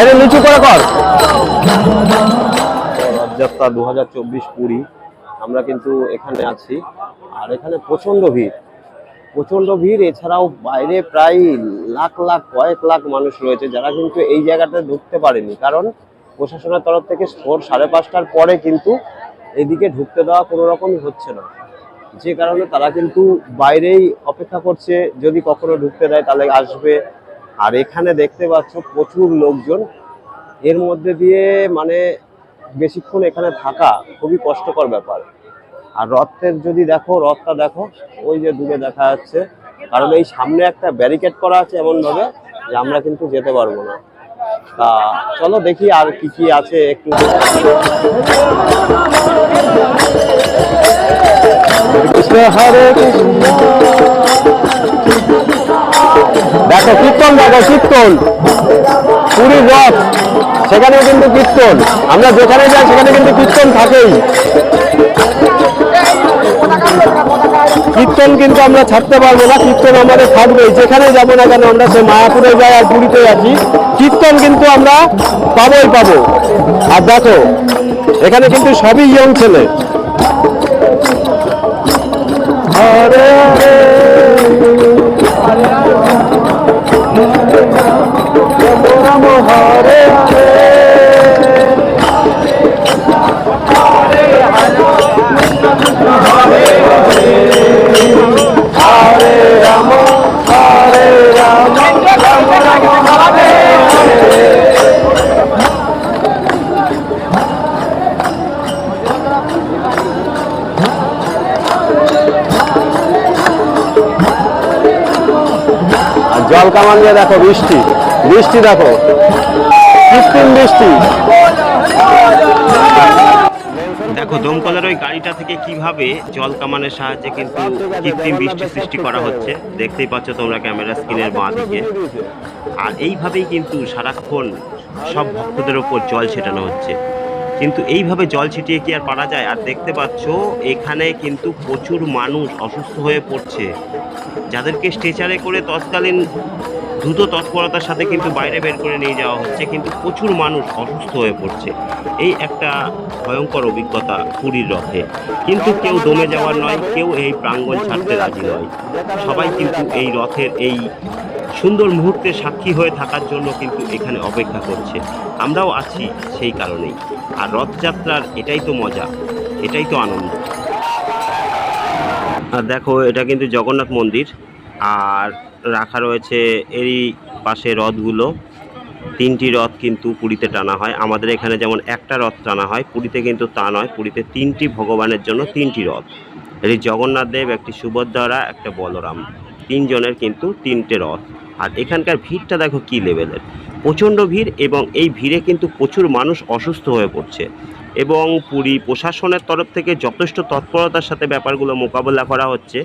এটা নিচু করে কর। রথযাত্রা দু হাজার চব্বিশ পুরী, আমরা কিন্তু এখানে আছি। আর এখানে প্রচণ্ড ভিড়। প্রচণ্ড ভিড়, এছাড়াও বাইরে প্রায় লাখ লাখ, কয়েক লাখ মানুষ রয়েছে যারা কিন্তু এই জায়গাতে ঢুকতে পারেনি। কারণ প্রশাসনের তরফ থেকে ভোর সাড়ে পাঁচটার পরে কিন্তু এদিকে ঢুকতে দেওয়া কোনো রকমই হচ্ছে না। যে কারণে তারা কিন্তু বাইরেই অপেক্ষা করছে, যদি কখনো ঢুকতে দেয় তাহলে আসবে। আর এখানে দেখতে পাচ্ছ প্রচুর লোকজন। এর মধ্যে দিয়ে মানে বেশিক্ষণ এখানে থাকা খুবই কষ্টকর ব্যাপার। আর রথের যদি দেখো, রথটা দেখো, ওই যে দূরে দেখা যাচ্ছে। কারণ এই সামনে একটা ব্যারিকেড করা আছে এমন ভাবে যে আমরা কিন্তু যেতে পারব না। তা চলো দেখি আর কি কি আছে একটু। হরে কৃষ্ণ। দেখো কীর্তন দেখো কীর্তন। পুরীর রথ সেখানে কিন্তু কীর্তন। আমরা যেখানে যাই, সেখানে কিন্তু কীর্তন থাকেই। কীর্তন কিন্তু আমরা ছাড়তে পারব না, কীর্তন আমাদের থাকবেই। যেখানে যাব না কেন, আমরা সে মায়াপুরে যাই আর পুরীতে আছি। কীর্তন কিন্তু আমরা পাবোই পাবো। আর দেখো, এখানে কিন্তু সবই ইয়ং ছেলে। জল কামান দিয়ে দেখো বৃষ্টি। বৃষ্টি দেখো। কৃত্রিম বৃষ্টি। দেখো দমকলের ওই গাড়িটা থেকে কীভাবে জল কামানের সাহায্যে কিন্তু কৃত্রিম বৃষ্টি সৃষ্টি করা হচ্ছে, দেখতেই পাচ্ছ তোমরা ক্যামেরা স্ক্রিনের বাঁ দিকে আর এইভাবেই কিন্তু সারাক্ষণ সব ভক্তদের ওপর জল ছেটানো হচ্ছে। কিন্তু এইভাবে জল ছিটিয়ে কি আর পারা যায়? আর দেখতে পাচ্ছ, এখানে কিন্তু প্রচুর মানুষ অসুস্থ হয়ে পড়ছে। যাদেরকে স্ট্রেচারে করে তৎকালীন দ্রুত তৎপরতার সাথে কিন্তু বাইরে বের করে নিয়ে যাওয়া হচ্ছে, কিন্তু প্রচুর মানুষ অসুস্থ হয়ে পড়ছে। এই একটা ভয়ঙ্কর অভিজ্ঞতা পুরীর রথে। কিন্তু কেউ দমে যাওয়ার নয়, কেউ এই প্রাঙ্গণ ছাড়তে রাজি নয়। সবাই কিন্তু এই রথের এই সুন্দর মুহূর্তে সাক্ষী হয়ে থাকার জন্য কিন্তু এখানে অপেক্ষা করছে। আমরাও আছি সেই কারণেই। আর রথযাত্রার এটাই তো মজা, এটাই তো আনন্দ। আর দেখো, এটা কিন্তু জগন্নাথ মন্দির। আর রাখা রয়েছে এরই পাশে রথগুলো। তিনটি রথ কিন্তু পুরীতে টানা হয়। আমাদের এখানে যেমন একটা রথ টানা হয়, পুরীতে কিন্তু তা নয়। পুরীতে তিনটি ভগবানের জন্য তিনটি রথ। এটি জগন্নাথ দেব, একটি সুভদ্রা, একটা বলরাম। তিনজনের কিন্তু তিনটে রথ। আর এখানকার ভিড়টা দেখো কী লেভেলের প্রচণ্ড ভিড় এবং এই ভিড়ে কিন্তু প্রচুর মানুষ অসুস্থ হয়ে পড়ছে। এবং পুরী প্রশাসনের তরফ থেকে যথেষ্ট তৎপরতার সাথে ব্যাপারগুলো মোকাবেলা করা হচ্ছে।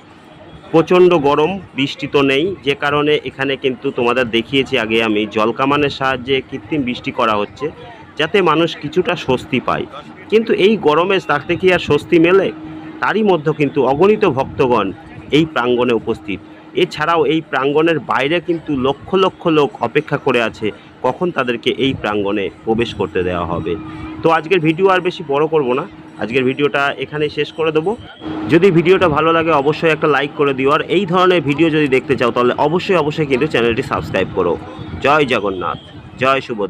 প্রচণ্ড গরম, বৃষ্টি তো নেই। যে কারণে এখানে কিন্তু তোমাদের দেখিয়েছি আগে আমি, জলকামানের সাহায্যে কৃত্রিম বৃষ্টি করা হচ্ছে, যাতে মানুষ কিছুটা স্বস্তি পায়। কিন্তু এই গরমে থাকতে কি আর স্বস্তি মেলে? তারই মধ্যে কিন্তু অগণিত ভক্তগণ এই প্রাঙ্গণে উপস্থিত। এছাড়াও এই প্রাঙ্গণের বাইরে কিন্তু লক্ষ লক্ষ লোক অপেক্ষা করে আছে, কখন তাদেরকে এই প্রাঙ্গণে প্রবেশ করতে দেওয়া হবে। তো আজকের ভিডিও আর বেশি বড় করব না। আজকের ভিডিওটা এখানে শেষ করে দেবো। যদি ভিডিওটা ভালো লাগে, অবশ্যই একটা লাইক করে দিও। আর এই ধরনের ভিডিও যদি দেখতে চাও, তাহলে অবশ্যই অবশ্যই কিন্তু চ্যানেলটি সাবস্ক্রাইব করো। জয় জগন্নাথ। জয় সুবোধ।